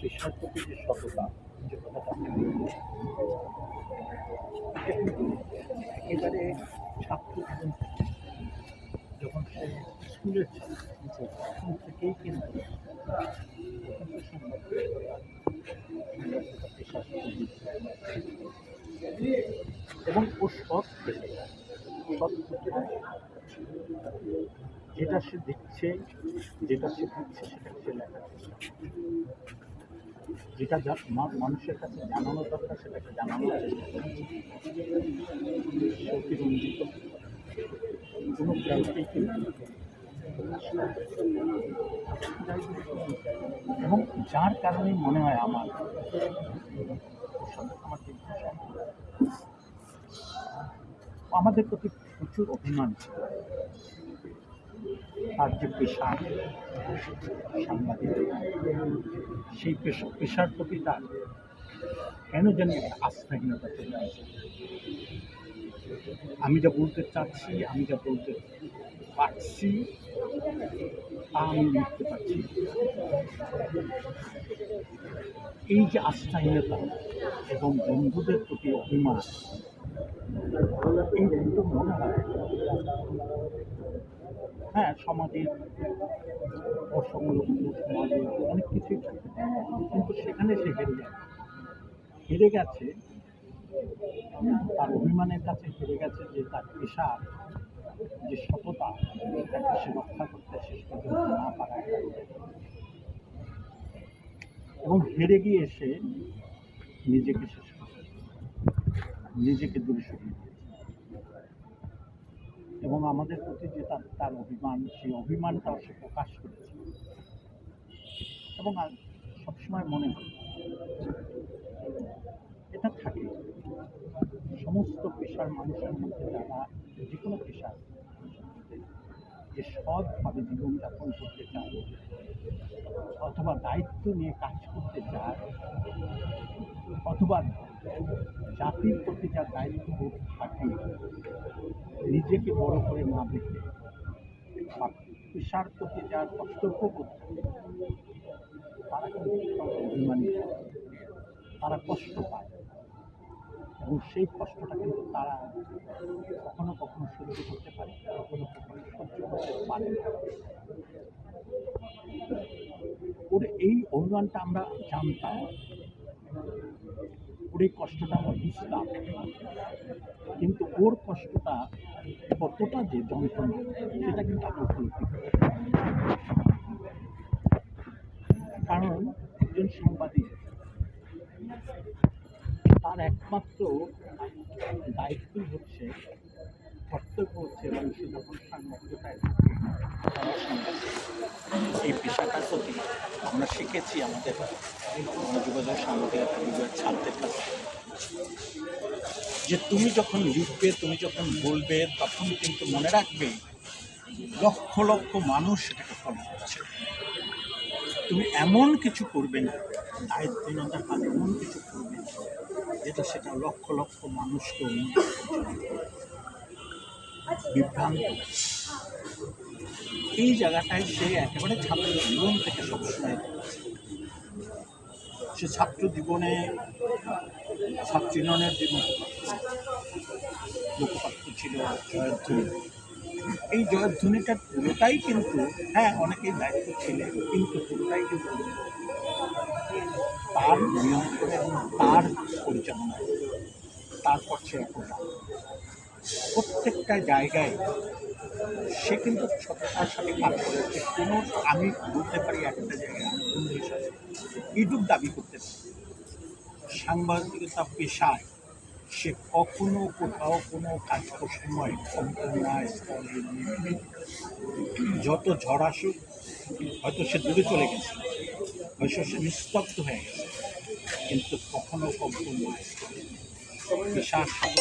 পেশার প্রতি একেবারে ছাত্র জীবন যখন সে স্কুলের তখন থেকেই কিন্তু এবং ও সৎ সৎ যেটা সে দিচ্ছে যেটা সে দিচ্ছে সেটা সে লেখার চেষ্টা যেটা যা- মানুষের কাছে জানানো দরকার, সেটাকে জানানোর চেষ্টা করছে অতিরঞ্জিত কোনো গ্রামকেই কিন্তু এবং যার কারণে মনে হয় আমার আমার আমাদের প্রতি প্রচুর অভিমান ছিল। তার যে পেশা, সাংবাদিক, সেই পেশা, পেশার প্রতি তার কেন জানি একটা আস্থাহীনতা চলে আসে। আমি যা বলতে চাচ্ছি, আমি যা বলতে পারছি, তা আমি লিখতে পারছি এই যে আস্থাহীনতা এবং বন্ধুদের প্রতি অভিমান, এই দুটো মনে হয় হ্যাঁ সমাজের অসংলগ্ন সমাজে অনেক কিছুই কিন্তু সেখানে সে হেরে যায়। হেরে গেছে, তার অভিমানের কাছে হেরে গেছে যে তার পেশা, যে সততা সেটাকে সে রক্ষা করতে শেষ পর্যন্ত না পারায়। এবং হেরে গিয়ে সে নিজেকে শেষ করে নিজেকে দূরে সরিয়ে এবং আমাদের প্রতি যে তার তার অভিমান, সেই অভিমানটাও সে প্রকাশ করেছে। এবং আর সবসময় মনে হয় এটা থাকে। সমস্ত পেশার মানুষের মধ্যে যারা যে কোনো পেশার যে সৎভাবে জীবনযাপন করতে চায় অথবা দায়িত্ব নিয়ে কাজ করতে চায় অথবা জাতির প্রতি যার দায়িত্ববোধ থাকে, নিজেকে বড় করে না দেখে পেশার প্রতি যার কর্তব্যবোধ থাকে, তারা কিন্তু অভিমানী। তারা কষ্ট পায় এবং সেই কষ্টটা কিন্তু তারা কখনো কখনো সহ্য করতে পারে, কখনো কখনো সহ্য করতে পারে ওর এই অভিমানটা আমরা জানতাম। এই কষ্টটা আমরা বুঝতাম কিন্তু ওর কষ্টটা কতটা যে যন্ত্রণা, সেটা কিন্তু আমরা উপলব্ধি করি কারণ একজন সাংবাদিক, তার একমাত্র দায়িত্বই হচ্ছে কর্তব্য হচ্ছে মানুষের যখন সাংবাদিকতায়। এই পেশাটার প্রতি আমরা শিখেছি আমাদের যোগাযোগ কাছে যে তুমি যখন লিখবে, তুমি যখন বলবে, তখন কিন্তু মনে রাখবে লক্ষ লক্ষ মানুষ সেটাকে ফলো করছে। তুমি এমন কিছু করবে না, দায়িত্বহীনতার কাজ এমন কিছু করবে না, যেটা সেটা লক্ষ লক্ষ মানুষকে বিভ্রান্ত। এই জায়গাটায় সে একেবারে ছাত্র জীবন থেকে সবসময়। সে ছাত্র জীবনে ছাত্রীননের যে মুখপাত্র ছিল জয়ধ্বনি। এই জয়ধ্বনিটার পুরোটাই কিন্তু হ্যাঁ অনেকেই দায়িত্ব ছিলেন, কিন্তু পুরোটাই কিন্তু তার নিয়ন্ত্রণে এবং তার পরিচালনায়। তারপর সে এখন প্রত্যেকটা জায়গায় সে কিন্তু সততার সাথে কাজ করেছে। কোনো, আমি বলতে পারি একটা জায়গায় হিসাবে দাবি করতে পারি। সাংবাদিকতা পেশায় সে কখনো কোথাও কোনো কাজ যত ঝড় আসুক, হয়তো সে দূরে চলে গেছে, হয়তো সে নিস্তব্ধ হয়ে গেছে, কিন্তু কখনো কখনো পেশার সাথে